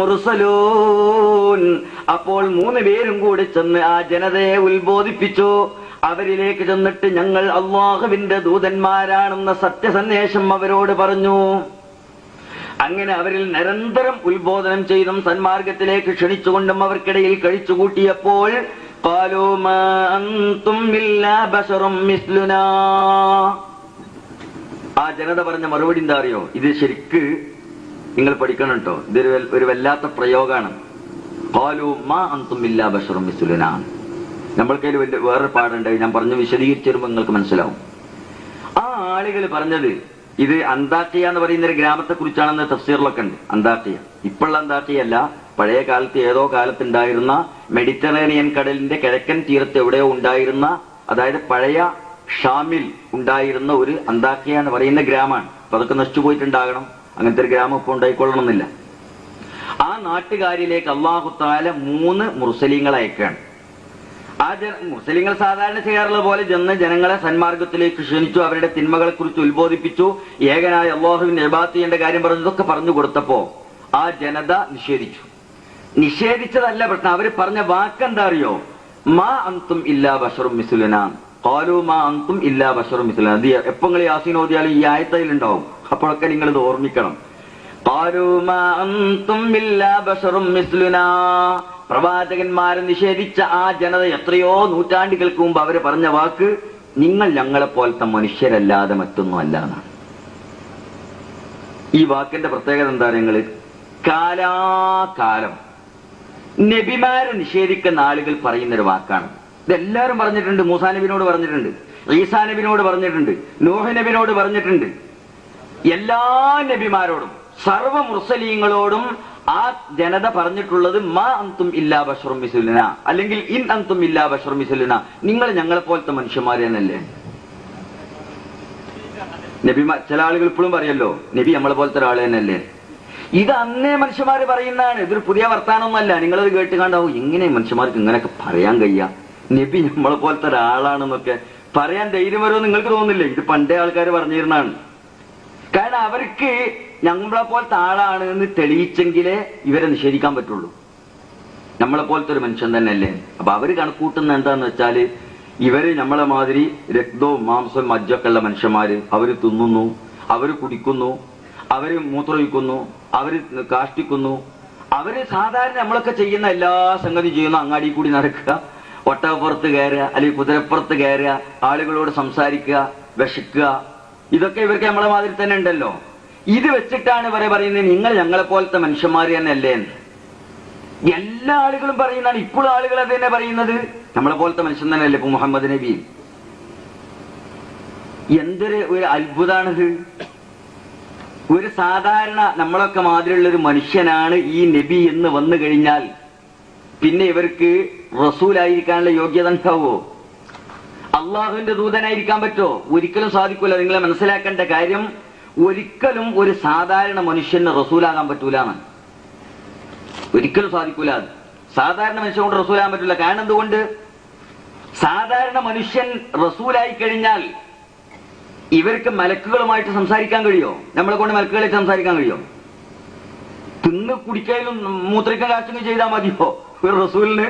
മുർസലൂൻ. അപ്പോൾ മൂന്ന് പേരും കൂടി ചെന്ന് ആ ജനതയെ ഉത്ബോധിപ്പിച്ചു. അവരിലേക്ക് ചെന്നിട്ട് ഞങ്ങൾ അള്ളാഹുവിന്റെ ദൂതന്മാരാണെന്ന സത്യസന്ദേശം അവരോട് പറഞ്ഞു. അങ്ങനെ അവരിൽ നിരന്തരം ഉത്ബോധനം ചെയ്തും സന്മാർഗത്തിലേക്ക് ക്ഷണിച്ചുകൊണ്ടും അവർക്കിടയിൽ കഴിച്ചുകൂട്ടിയപ്പോൾ ആ ജനത പറഞ്ഞ മറുപടി എന്താ അറിയോ? ഇത് ശരിക്ക് നിങ്ങൾ പഠിക്കണം കേട്ടോ ഇതൊരു ഒരു വല്ലാത്ത പ്രയോഗമാണ് കാലു മാ ബഷറും നമ്മൾ നമ്മൾക്കതിൽ വേറൊരു പാടുണ്ട് ഞാൻ പറഞ്ഞു വിശദീകരിച്ചു വരുമ്പോൾ നിങ്ങൾക്ക് മനസ്സിലാവും. ആ ആളുകൾ പറഞ്ഞത് ഇത് അന്താക്കിയ എന്ന് പറയുന്ന ഒരു ഗ്രാമത്തെ കുറിച്ചാണെന്ന് തഫ്സീറിലൊക്കെ ഉണ്ട്. അന്താക്കിയ ഇപ്പോഴുള്ള അന്താക്കിയ അല്ല. പഴയ കാലത്ത് ഏതോ കാലത്തുണ്ടായിരുന്ന മെഡിറ്ററേനിയൻ കടലിന്റെ കിഴക്കൻ തീരത്ത് എവിടെയോ ഉണ്ടായിരുന്ന അതായത് പഴയ ഷാമിൽ ഉണ്ടായിരുന്ന ഒരു അന്താക്കിയ എന്ന് പറയുന്ന ഗ്രാമമാണ്. അപ്പൊ അതൊക്കെ നശിച്ചു പോയിട്ടുണ്ടാകണം. അങ്ങനത്തെ ഒരു ഗ്രാമം ഇപ്പോൾ ഉണ്ടായിക്കൊള്ളണമെന്നില്ല. ആ നാട്ടുകാരിലേക്ക് അള്ളാഹുത്താല മൂന്ന് മുർസലിങ്ങൾ അയക്കുകയാണ്. ആ ജന മുസ്ലിങ്ങൾ സാധാരണ ചെയ്യാറുള്ള പോലെ ചെന്ന് ജനങ്ങളെ സന്മാർഗത്തിലേക്ക് ക്ഷണിച്ചു അവരുടെ തിന്മകളെ കുറിച്ച് ഉത്ബോധിപ്പിച്ചു. ഏകനായ അള്ളാഹുവിന്റെ ചെയ്യേണ്ട കാര്യം പറഞ്ഞതൊക്കെ പറഞ്ഞു കൊടുത്തപ്പോ ആ ജനത നിഷേധിച്ചു. നിഷേധിച്ചതല്ല പ്രശ്നം. അവർ പറഞ്ഞ വാക്കെന്താ അറിയോ? മാ അന്തും ഇല്ലാ ബഷറും മിസുലന. കാലുമാന്തും ഇല്ലാ യാസീൻ ഓതിയാലും ഈ ആയത്തയിൽ ഉണ്ടാവും അപ്പോഴൊക്കെ നിങ്ങൾ ഇത് ഓർമ്മിക്കണം. പ്രവാചകന്മാരെ നിഷേധിച്ച ആ ജനത എത്രയോ നൂറ്റാണ്ടുകൾക്ക് മുമ്പ് അവർ പറഞ്ഞ വാക്ക് നിങ്ങൾ ഞങ്ങളെ പോലത്തെ മനുഷ്യരല്ലാതെ മറ്റൊന്നുമല്ല എന്നാണ്. ഈ വാക്കിന്റെ പ്രത്യേകത എന്താ നിങ്ങൾ കാലാകാലം. നബിമാരെ നിഷേധിക്കുന്ന ആളുകൾ പറയുന്നൊരു വാക്കാണ്. ഇതെല്ലാവരും പറഞ്ഞിട്ടുണ്ട് മൂസാ നബിനോട് പറഞ്ഞിട്ടുണ്ട് ഈസാ നബിനോട് പറഞ്ഞിട്ടുണ്ട് നോഹ നബിനോട് പറഞ്ഞിട്ടുണ്ട്. എല്ലാ നബിമാരോടും സർവ മുർസലീങ്ങളോടും ആ ജനത പറഞ്ഞിട്ടുള്ളത് മാ അന്തും ഇല്ലാ ബഷറും മിസുലിന. അല്ലെങ്കിൽ ഇൻ അന്തും ഇല്ലാ ബഷറും മിസുലിന. നിങ്ങൾ ഞങ്ങളെ പോലത്തെ മനുഷ്യന്മാരെ തന്നെയല്ലേ? നബിമാർ ചില ആളുകൾ ഇപ്പോഴും പറയല്ലോ നബി നമ്മളെ പോലത്തെ ഒരാൾ തന്നെയല്ലേ? ഇത് അന്നേ മനുഷ്യന്മാര് പറയുന്നതാണ് ഇതൊരു പുതിയ വർത്താനമൊന്നുമല്ല. നിങ്ങളത് കേട്ട് കണ്ടാവും ഇങ്ങനെ മനുഷ്യന്മാർക്ക് ഇങ്ങനെയൊക്കെ പറയാൻ കഴിയ. നബി നമ്മളെ പോലത്തെ ഒരാളാണെന്നൊക്കെ പറയാൻ ധൈര്യം വരുമോ നിങ്ങൾക്ക് തോന്നുന്നില്ലേ? ഇത് പണ്ടേ ആൾക്കാർ പറഞ്ഞിരുന്നാണ് കാരണം അവർക്ക് നമ്മളെ പോലത്തെ ആളാണ് എന്ന് തെളിയിച്ചെങ്കിലേ ഇവരെ നിഷേധിക്കാൻ പറ്റുള്ളൂ. നമ്മളെ പോലത്തെ ഒരു മനുഷ്യൻ തന്നെയല്ലേ? അപ്പൊ അവർ കണക്കൂട്ടുന്ന എന്താന്ന് വെച്ചാൽ ഇവർ നമ്മളെ മാതിരി രക്തവും മാംസവും മജ്ജൊക്കെ ഉള്ള മനുഷ്യന്മാര് അവർ തിന്നുന്നു അവർ കുടിക്കുന്നു അവർ മൂത്രമൊഴിക്കുന്നു അവർ കാഷ്ടിക്കുന്നു. അവർ സാധാരണ നമ്മളൊക്കെ ചെയ്യുന്ന എല്ലാ സംഗതി ചെയ്യുന്ന അങ്ങാടി കൂടി നടക്കുക. ഒട്ടകപ്പുറത്ത് കയറുക അല്ലെങ്കിൽ കുതിരപ്പുറത്ത് കയറുക ആളുകളോട് സംസാരിക്കുക വിശക്കുക ഇതൊക്കെ ഇവർക്ക് നമ്മളെ മാതിരി തന്നെ ഉണ്ടല്ലോ. ഇത് വെച്ചിട്ടാണ് ഇവരെ പറയുന്നത് നിങ്ങൾ ഞങ്ങളെ പോലത്തെ മനുഷ്യന്മാർ തന്നെ അല്ലേ എന്ന്. എല്ലാ ആളുകളും പറയുന്നതാണ് ഇപ്പോൾ ആളുകൾ അത് തന്നെ പറയുന്നത് നമ്മളെ പോലത്തെ മനുഷ്യൻ തന്നെയല്ലേ ഇപ്പൊ മുഹമ്മദ് നബി. എന്തൊരു ഒരു അത്ഭുതാണിത്. ഒരു സാധാരണ നമ്മളൊക്കെ മാതിരിയുള്ള ഒരു മനുഷ്യനാണ് ഈ നബി എന്ന് വന്നു കഴിഞ്ഞാൽ പിന്നെ ഇവർക്ക് റസൂലായിരിക്കാനുള്ള യോഗ്യത ഉണ്ടാവോ അള്ളാഹുവിന്റെ ദൂതനായിരിക്കാൻ പറ്റോ? ഒരിക്കലും സാധിക്കൂല. നിങ്ങളെ മനസ്സിലാക്കേണ്ട കാര്യം ഒരിക്കലും ഒരു സാധാരണ മനുഷ്യന് റസൂലാകാൻ പറ്റൂല ഒരിക്കലും സാധിക്കൂല അത്. സാധാരണ മനുഷ്യൻ കൊണ്ട് റസൂലാകാൻ പറ്റൂല. കാരണം എന്തുകൊണ്ട്? സാധാരണ മനുഷ്യൻ റസൂലായി കഴിഞ്ഞാൽ ഇവർക്ക് മലക്കുകളുമായിട്ട് സംസാരിക്കാൻ കഴിയോ? നമ്മളെ കൊണ്ട് മലക്കുകളായിട്ട് സംസാരിക്കാൻ കഴിയോ? തിന്ന് കുടിക്കലും മൂത്രിക്ക കാച്ചുകയും ചെയ്താൽ മതിയോ? ഒരു റസൂലിന്.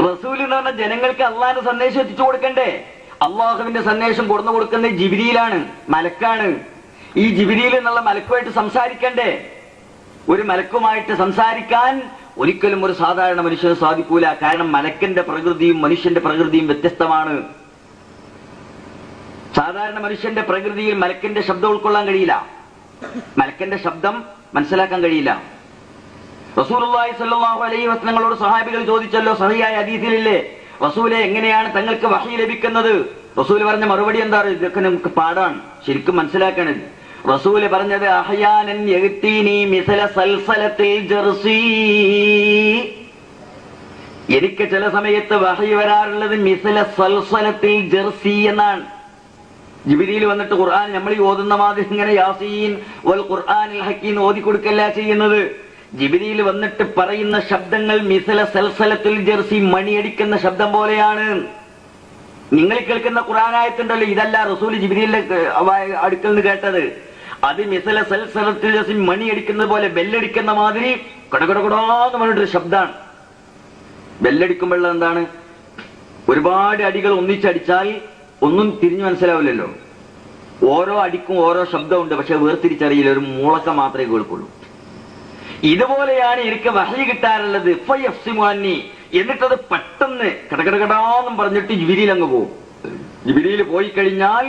റസൂൽ എന്ന് ജനങ്ങൾക്ക് അള്ളാഹിന്റെ സന്ദേശം എത്തിച്ചു കൊടുക്കണ്ടേ? അള്ളാഹുവിന്റെ സന്ദേശം കൊടുന്നു കൊടുക്കുന്നത് ജിബിരിയിലാണ് മലക്കാണ്. ഈ ജിബിരിയിൽ എന്നുള്ള മലക്കുമായിട്ട് സംസാരിക്കണ്ടേ? ഒരു മലക്കുമായിട്ട് സംസാരിക്കാൻ ഒരിക്കലും ഒരു സാധാരണ മനുഷ്യന് സാധിക്കൂല. കാരണം മലക്കിന്റെ പ്രകൃതിയും മനുഷ്യന്റെ പ്രകൃതിയും വ്യത്യസ്തമാണ്. സാധാരണ മനുഷ്യന്റെ പ്രകൃതിയിൽ മലക്കിന്റെ ശബ്ദം ഉൾക്കൊള്ളാൻ കഴിയില്ല. മലക്കിന്റെ ശബ്ദം മനസ്സിലാക്കാൻ കഴിയില്ല. റസൂലുള്ളാഹി സ്വല്ലല്ലാഹു അലൈഹി വസല്ലങ്ങളോട് സഹാബികൾ ചോദിച്ചല്ലോ സഹിയായ ഹദീസിലില്ലേ? റസൂലെ എങ്ങനെയാണ് തങ്ങൾക്ക് വഹി ലഭിക്കുന്നത്? റസൂൽ പറഞ്ഞ മറുപടി എന്താ ഇതൊക്കെ നമുക്ക് പാടാണ് ശരിക്കും മനസ്സിലാക്കണത് റസൂൽ പറഞ്ഞത് അഹയാനൻ എനിക്ക് ചില സമയത്ത് വഹി വരാറുള്ളത് മിസല സൽസലത്തിൽ ജർസി എന്നാണ്. ജിബിരിയിൽ വന്നിട്ട് ഖുർആൻ നമ്മൾ ഓതുന്ന മാതിരി ഇങ്ങനെ യാസീൻ വൽ ഖുർആനിൽ ഹക്കീൻ ഓതി കൊടുക്കല്ല ചെയ്യുന്നത്. ജിബിരിയിൽ വന്നിട്ട് പറയുന്ന ശബ്ദങ്ങൾ മിസല സൽസലത്തിൽ ജെർസി മണിയടിക്കുന്ന ശബ്ദം പോലെയാണ്. നിങ്ങൾ കേൾക്കുന്ന ഖുറാനായത്തുണ്ടല്ലോ ഇതല്ല റസൂൽ ജിബിരിയിലെ അടുക്കൽ നിന്ന് കേട്ടത്. അത് മിസല സൽസലത്തിൽ ജെർസി മണിയടിക്കുന്നത് പോലെ ബെല്ലടിക്കുന്ന മാതിരി കടകടകടാന്ന് പറഞ്ഞിട്ടൊരു ശബ്ദമാണ്. ബെല്ലടിക്കുമ്പോഴുള്ള എന്താണ്? ഒരുപാട് അടികൾ ഒന്നിച്ചടിച്ചാൽ ഒന്നും തിരിഞ്ഞു മനസ്സിലാവില്ലല്ലോ. ഓരോ അടിക്കും ഓരോ ശബ്ദമുണ്ട് പക്ഷെ വേർതിരിച്ചറിയില്ല ഒരു മൂളക്ക മാത്രമേ കേൾക്കുള്ളൂ. ഇതുപോലെയാണ് എനിക്ക് വഹി കിട്ടാറുള്ളത് ഫയഫ്സിമുഅന്നി. എന്നിട്ടത് പെട്ടെന്ന് കടകടകടാന്നും പറഞ്ഞിട്ട് ജിബിരിയിൽ അങ്ങ് പോകും ജിബിരിയിൽ പോയി കഴിഞ്ഞാൽ.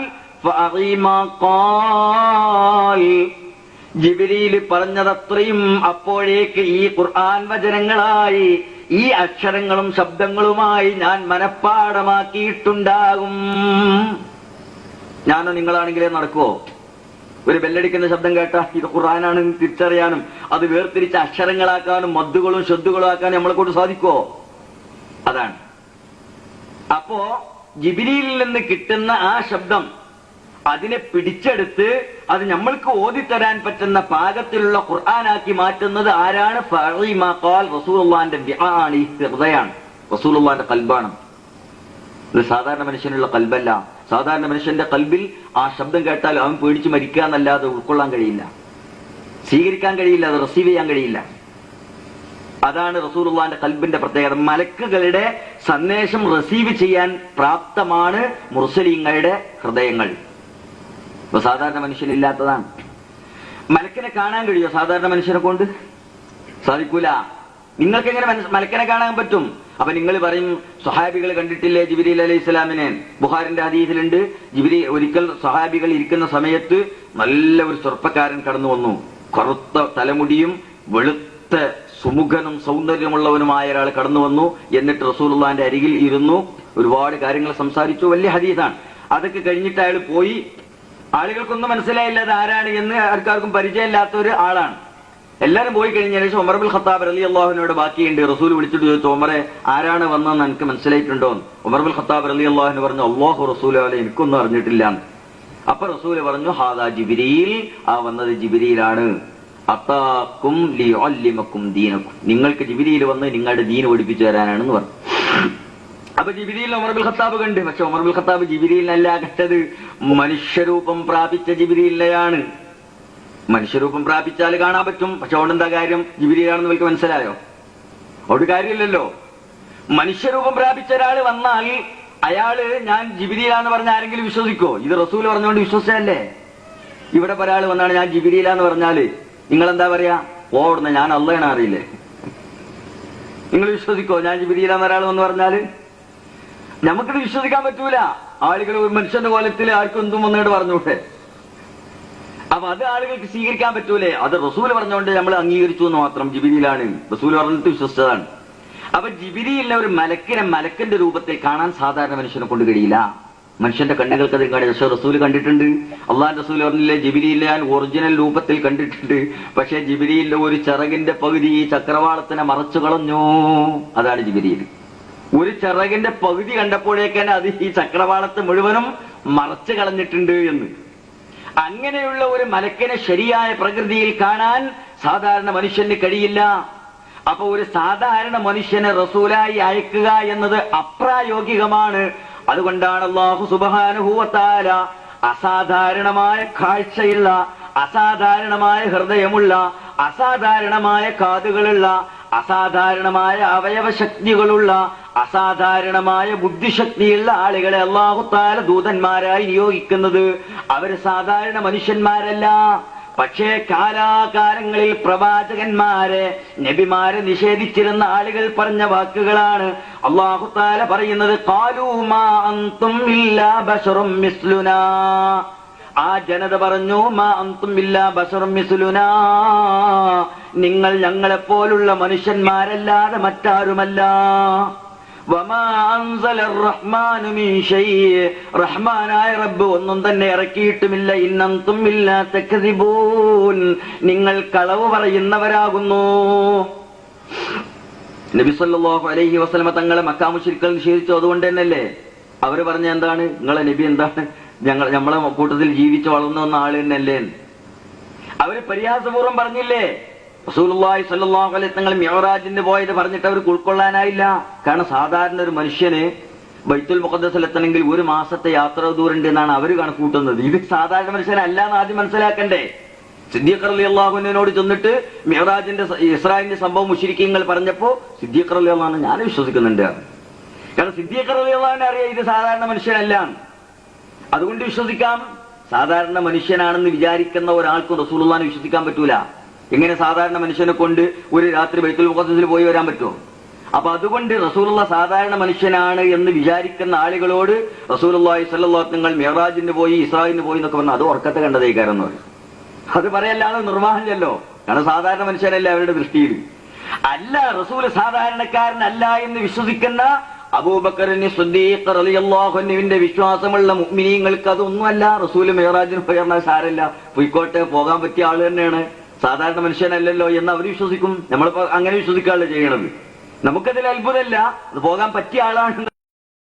ജിബിരിയിൽ പറഞ്ഞതത്രയും അപ്പോഴേക്ക് ഈ ഖുർആൻ വചനങ്ങളായി ഈ അക്ഷരങ്ങളും ശബ്ദങ്ങളുമായി ഞാൻ മനഃപ്പാടമാക്കിയിട്ടുണ്ടാകും ഞാനോ നിങ്ങളാണെങ്കിലേ നടക്കുവോ ഒരു ബെല്ലടിക്കുന്ന ശബ്ദം കേട്ടാൽ ഇത് ഖുറാനാണ് തിരിച്ചറിയാനും അത് വേർതിരിച്ച അക്ഷരങ്ങളാക്കാനും മദ്ദുകളും ശ്രദ്ധകളും ആക്കാനും നമ്മളെ കൊണ്ട് സാധിക്കുമോ അതാണ്. അപ്പോ ജിബിലിയിൽ നിന്ന് കിട്ടുന്ന ആ ശബ്ദം അതിനെ പിടിച്ചെടുത്ത് അത് നമ്മൾക്ക് ഓതിത്തരാൻ പറ്റുന്ന പാകത്തിലുള്ള ഖുർആനാക്കി മാറ്റുന്നത് ആരാണ്? ഹൃദയാണ്. റസൂലുള്ളാന്റെ കൽബാണ്. ഇത് സാധാരണ മനുഷ്യനുള്ള കൽബല്ല. സാധാരണ മനുഷ്യന്റെ കൽബിൽ ആ ശബ്ദം കേട്ടാൽ അവൻ പേടിച്ച് മരിക്കുക എന്നല്ലാതെ ഉൾക്കൊള്ളാൻ കഴിയില്ല. സ്വീകരിക്കാൻ കഴിയില്ല അത് റിസീവ് ചെയ്യാൻ കഴിയില്ല. അതാണ് റസൂലുള്ളാന്റെ കൽബിന്റെ പ്രത്യേകത. മലക്കുകളുടെ സന്ദേശം റിസീവ് ചെയ്യാൻ പ്രാപ്തമാണ് മുർസലിങ്ങളുടെ ഹൃദയങ്ങൾ. ഇപ്പൊ സാധാരണ മനുഷ്യനില്ലാത്തതാണ് മലക്കിനെ കാണാൻ കഴിയോ സാധാരണ മനുഷ്യനെ കൊണ്ട്? സാധിക്കൂല. നിങ്ങൾക്ക് എങ്ങനെ മലക്കനെ കാണാൻ പറ്റും? അപ്പൊ നിങ്ങൾ പറയും സ്വഹാബികൾ കണ്ടിട്ടില്ലേ ജിബിരി അലൈഹി ഇസ്ലാമിനെ ബുഹാരിന്റെ അതീതിലുണ്ട് ജിബിരി ഒരിക്കൽ സ്വഹാബികൾ ഇരിക്കുന്ന സമയത്ത് നല്ല ഒരു ചെറുപ്പക്കാരൻ കടന്നു വന്നു. കറുത്ത തലമുടിയും വെളുത്ത സുമുഖനും സൗന്ദര്യമുള്ളവനുമായ ഒരാൾ കടന്നു വന്നു. എന്നിട്ട് റസൂലുള്ളാന്റെ അരികിൽ ഇരുന്നു. ഒരുപാട് കാര്യങ്ങൾ സംസാരിച്ചു. വലിയ ഹദീസാണ്. അതൊക്കെ കഴിഞ്ഞിട്ട് അയാൾ പോയി. ആളുകൾക്കൊന്നും മനസ്സിലായില്ല അത് ആരാണ് എന്ന് ആൾക്കാർക്കും പരിചയമില്ലാത്ത ഒരു ആളാണ്. എല്ലാരും പോയി കഴിഞ്ഞ ശേഷം ഉമർ ബിൽ ഖത്താബ് അലി അള്ളാഹുവിനോട് ബാക്കിയുണ്ട്. റസൂൽ വിളിച്ചിട്ട് ചോദിച്ചു ഉമറെ ആരാണ് വന്നതെന്ന് എനിക്ക് മനസ്സിലായിട്ടുണ്ടോ? ഉമർ ബിൽ ഖത്താബ് അലി അള്ളാഹുവിന് പറഞ്ഞു അള്ളാഹു റസൂൽ അല്ലെ എനിക്കൊന്നും അറിഞ്ഞിട്ടില്ല. അപ്പൊ റസൂൽ പറഞ്ഞു ഹാദാ ജിബിരിയിൽ ആ വന്നത് ജിബിരിയിലാണ് അത്താക്കും നിങ്ങൾക്ക് ജിബിരിയിൽ വന്ന് നിങ്ങളുടെ ദീന് പഠിപ്പിച്ചു തരാനാണെന്ന് പറഞ്ഞു. അപ്പൊ ജിബിരിയിൽ ഉമർ ഖത്താബ് കണ്ട്. പക്ഷെ ഉമർ ബിൽ ഖത്താബ് ജിബിരിയിലല്ല കണ്ടത് മനുഷ്യരൂപം പ്രാപിച്ച ജിബിരിയിലെയാണ് മനുഷ്യരൂപം പ്രാപിച്ചാൽ കാണാൻ പറ്റും. പക്ഷെ അവിടെ എന്താ കാര്യം? ജിബിരിയാണെന്ന് നിങ്ങൾക്ക് മനസ്സിലായോ? അവിടെ കാര്യമില്ലല്ലോ. മനുഷ്യരൂപം പ്രാപിച്ച ഒരാൾ വന്നാൽ അയാൾ ഞാൻ ജിബിരിയിലാന്ന് പറഞ്ഞ ആരെങ്കിലും വിശ്വസിക്കോ ഇത് റസൂൽ പറഞ്ഞുകൊണ്ട് വിശ്വസിച്ചല്ലേ ഇവിടെ ഒരാൾ വന്നാണ് ഞാൻ ജിബിരിയിലാന്ന് പറഞ്ഞാൽ നിങ്ങൾ എന്താ പറയാ ഓടുന്ന ഞാൻ അള്ളയാണ് അറിയില്ലേ? നിങ്ങൾ വിശ്വസിക്കോ? ഞാൻ ജിബിരിയിലാന്ന് ഒരാൾ വന്ന് പറഞ്ഞാൽ നമുക്കിത് വിശ്വസിക്കാൻ പറ്റൂല. ആളുകൾ മനുഷ്യന്റെ കോലത്തിൽ ആർക്കും എന്തും വന്നിട്ട് പറഞ്ഞൂട്ടെ അപ്പൊ അത് ആളുകൾക്ക് സ്വീകരിക്കാൻ പറ്റൂലേ? അത് റസൂൽ പറഞ്ഞുകൊണ്ട് നമ്മൾ അംഗീകരിച്ചു എന്ന് മാത്രം ജിബിരിയിലാണ്. റസൂൽ പറഞ്ഞിട്ട് വിശ്വസിച്ചതാണ്. അപ്പൊ ജിബിരിയിലെ ഒരു മലക്കിനെ മലക്കിന്റെ രൂപത്തിൽ കാണാൻ സാധാരണ മനുഷ്യനെ കൊണ്ട് കഴിയില്ല. മനുഷ്യന്റെ കണ്ണുകൾക്ക് അത് കാണി പക്ഷെ റസൂൽ കണ്ടിട്ടുണ്ട്. അള്ളാൻ റസൂൽ പറഞ്ഞില്ലേ ജിബിരിയിലെ ഞാൻ ഒറിജിനൽ രൂപത്തിൽ കണ്ടിട്ടുണ്ട്. പക്ഷെ ജിബിരിയിലെ ഒരു ചിറകിന്റെ പകുതി ഈ ചക്രവാളത്തിനെ മറച്ചു കളഞ്ഞു. അതാണ് ജിബിരിയിൽ. ഒരു ചിറകിന്റെ പകുതി കണ്ടപ്പോഴേക്കാണ് അത് ഈ ചക്രവാളത്തെ മുഴുവനും മറച്ചു കളഞ്ഞിട്ടുണ്ട് എന്ന്. അങ്ങനെയുള്ള ഒരു മലക്കിനെ ശരിയായ പ്രകൃതിയിൽ കാണാൻ സാധാരണ മനുഷ്യന് കഴിയില്ല. അപ്പൊ ഒരു സാധാരണ മനുഷ്യനെ റസൂലായി അയക്കുക എന്നത് അപ്രായോഗികമാണ്. അതുകൊണ്ടാണ് അള്ളാഹു സുബാനുഭൂവത്താല അസാധാരണമായ കാഴ്ചയുള്ള അസാധാരണമായ ഹൃദയമുള്ള അസാധാരണമായ കാതുകളുള്ള അസാധാരണമായ അവയവശക്തികളുള്ള അസാധാരണമായ ബുദ്ധിശക്തിയുള്ള ആളുകളെ അള്ളാഹുത്താല ദൂതന്മാരായി നിയോഗിക്കുന്നത്. അവർ സാധാരണ മനുഷ്യന്മാരല്ല. പക്ഷേ കാലാകാലങ്ങളിൽ പ്രവാചകന്മാരെ നബിമാരെ നിഷേധിച്ചിരുന്ന ആളുകൾ പറഞ്ഞ വാക്കുകളാണ് അള്ളാഹുത്താല പറയുന്നത് ആ ജനത പറഞ്ഞു മാ അന്തും ബസറും മിസ്ലുനാ. നിങ്ങൾ ഞങ്ങളെപ്പോലുള്ള മനുഷ്യന്മാരല്ലാതെ മറ്റാരുമല്ല. റഹ്മാനായ റബ്ബ് ഒന്നും തന്നെ ഇറക്കിയിട്ടുമില്ല. ഇല്ല തക്ദിബൂൻ നിങ്ങൾ കളവ് പറയുന്നവരാകുന്നു. നബി സല്ലല്ലാഹു അലൈഹി വസല്ലമ തങ്ങളെ മക്കാ മുശ്രിക്കുകൾ നിഷേധിച്ചു. അതുകൊണ്ട് തന്നെയല്ലേ? അവർ പറഞ്ഞ എന്താണ്? നിങ്ങളെ നബി എന്താണ്? ഞങ്ങൾ നമ്മളെ കൂട്ടത്തിൽ ജീവിച്ചു വളർന്നു വന്ന ആൾ തന്നെയല്ലേ അവർ പരിഹാസപൂർവം പറഞ്ഞില്ലേ? റസൂലുള്ളാഹി സ്വല്ലല്ലാഹു അലൈഹി തങ്ങൾ മിഅറാജിന് പോയത് പറഞ്ഞിട്ട് അവർക്ക് ഉൾക്കൊള്ളാനായില്ല. കാരണം സാധാരണ ഒരു മനുഷ്യന് ബൈത്തുൽ മുഖദ്ദസിൽ എത്തണമെങ്കിൽ ഒരു മാസത്തെ യാത്ര ദൂരമുണ്ട് എന്നാണ് അവർ കണക്കൂട്ടുന്നത്. ഇത് സാധാരണ മനുഷ്യനല്ല എന്ന് ആദ്യം മനസ്സിലാക്കണ്ടേ. സിദ്ദീഖ് അലി അള്ളാഹുവിനോട് ചെന്നിട്ട് മിഹറാജിന്റെ ഇസ്രായേലിന്റെ സംഭവം മുഷിരിക്കങ്ങൾ പറഞ്ഞപ്പോ സിദ്ദീഖ് അലി അള്ളാഹു ഞാൻ വിശ്വസിക്കുന്നുണ്ട് കാരണം സിദ്ദീഖ് അലി അള്ളഹാനെ അറിയാം ഇത് സാധാരണ മനുഷ്യനല്ല അതുകൊണ്ട് വിശ്വസിക്കാം. സാധാരണ മനുഷ്യനാണെന്ന് വിചാരിക്കുന്ന ഒരാൾക്കും റസൂലുള്ളാനെ വിശ്വസിക്കാൻ പറ്റൂല. എങ്ങനെ സാധാരണ മനുഷ്യനെ കൊണ്ട് ഒരു രാത്രി ബൈത്തുൽ മുഖത്തിൽ പോയി വരാൻ പറ്റുമോ? അപ്പൊ അതുകൊണ്ട് റസൂലുള്ള സാധാരണ മനുഷ്യനാണ് എന്ന് വിചാരിക്കുന്ന ആളുകളോട് റസൂലുള്ളാഹി സ്വല്ലല്ലാഹു നിങ്ങൾ മെഹറാജിന് പോയി ഇസ്രായിന് പോയി എന്നൊക്കെ പറഞ്ഞു അത് ഉറക്കത്തെ കണ്ടതേ പറയും. അത് പറയല്ലാതെ നിർവാഹമില്ലല്ലോ കാരണം സാധാരണ മനുഷ്യനല്ല അവരുടെ ദൃഷ്ടിയിൽ. അല്ല റസൂൽ സാധാരണക്കാരനല്ല എന്ന് വിശ്വസിക്കുന്ന അബൂബക്കറിന് റളിയല്ലാഹുവിന്റെ വിശ്വാസമുള്ള മുഅ്മിനീങ്ങൾക്ക് അതൊന്നുമല്ല. റസൂൽ മെഹറാജിന് പോയി പറഞ്ഞാൽ സാരല്ല പോയിക്കോട്ടെ പോകാൻ പറ്റിയ ആൾ തന്നെയാണ്. സാധാരണ മനുഷ്യനല്ലല്ലോ എന്ന് അവർ വിശ്വസിക്കും. നമ്മളിപ്പോ അങ്ങനെ വിശ്വസിക്കാണല്ലോ ചെയ്യണത്. നമുക്കതിൽ അത്ഭുതമല്ല. അത് പോകാൻ പറ്റിയ ആളാണ്.